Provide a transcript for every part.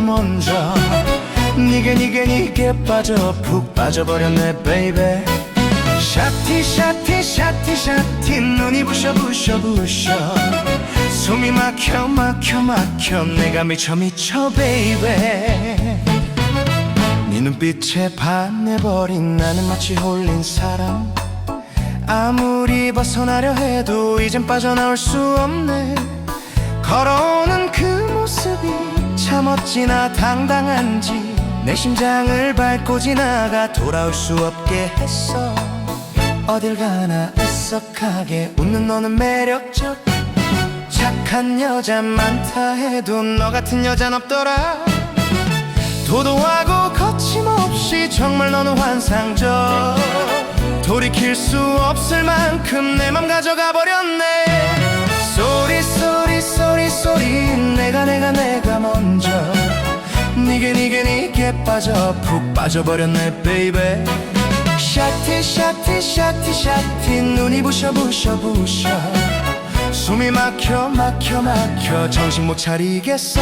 먼저 니게 니게 니게 빠져 푹 빠져버렸네 베이베 샤티 샤티 샤티 샤티 눈이 부셔 부셔 부셔. 숨이 막혀 막혀 막혀 내가 미쳐 미쳐 베이베 네 눈빛에 반해버린 나는 마치 홀린 사람. 아무리 벗어나려 해도 이젠 빠져나올 수 없네 어찌나 당당한지 내 심장을 밟고 지나가 돌아올 수 없게 했어. 어딜 가나 애석하게 웃는 너는 매력적. 착한 여자 많다 해도 너 같은 여잔 없더라. 도도하고 거침없이 정말 너는 환상적. 돌이킬 수 없을 만큼 내 맘 가져가 버렸네 니게 니게 빠져 푹 빠져버렸네 베이베 샤티 샤티 샤티 샤티 눈이 부셔 부셔 부셔. 숨이 막혀 막혀 막혀. 정신 못 차리겠어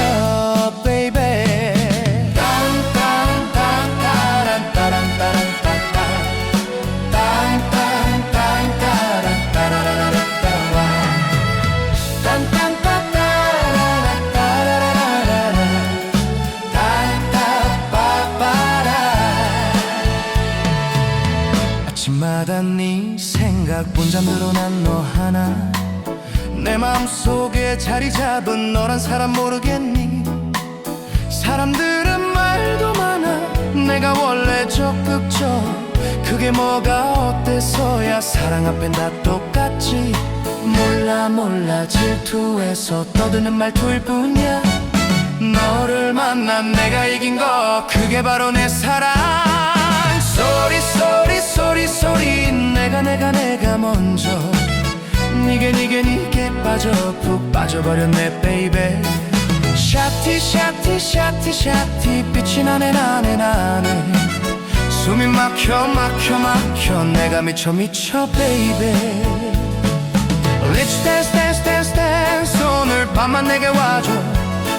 아침마다 네 생각 본잠 늘어난 너 하나. 내 마음속에 자리 잡은 너란 사람 모르겠니? 사람들은 말도 많아. 내가 원래 적극적. 그게 뭐가 어때서야 사랑 앞엔 다 똑같지? 몰라 몰라 질투해서 떠드는 말투일 뿐이야. 너를 만난 내가 이긴 거 그게 바로 내 사랑 내가 내가 먼저 니게 니게 니게 빠져 푹 빠져버렸네 베이베 샤티 샤티 샤티 샤티 빛이 나네 나네 나네. 숨이 막혀 막혀 막혀 내가 미쳐 미쳐 베이베 Let's dance dance dance dance. 오늘 밤만 내게 와줘.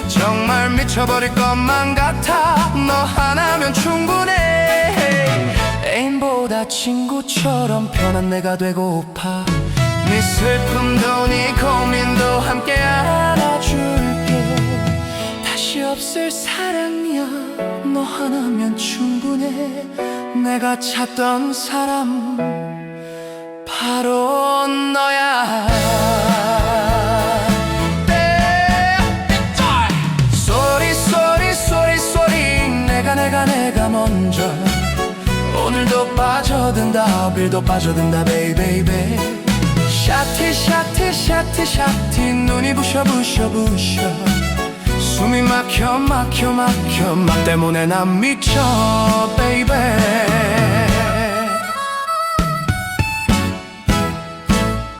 정말 미쳐버릴 것만 같아. 너 하나면 충분해 애인보다 친구처럼 편한 내가 되고파. 네 슬픔도 네 고민도 함께 안아줄게. 다시 없을 사랑이야. 너 하나면 충분해. 내가 찾던 사람 바로 너야. 쏘리 쏘리 쏘리 쏘리 내가 내가 내가 먼저 오늘도 빠져든다 어빌도 빠져든다 베이베이베 샤티 샤티 샤티 샤티 눈이 부셔 부셔 부셔. 숨이 막혀 막혀 막혀 막 때문에 난 미쳐 베이베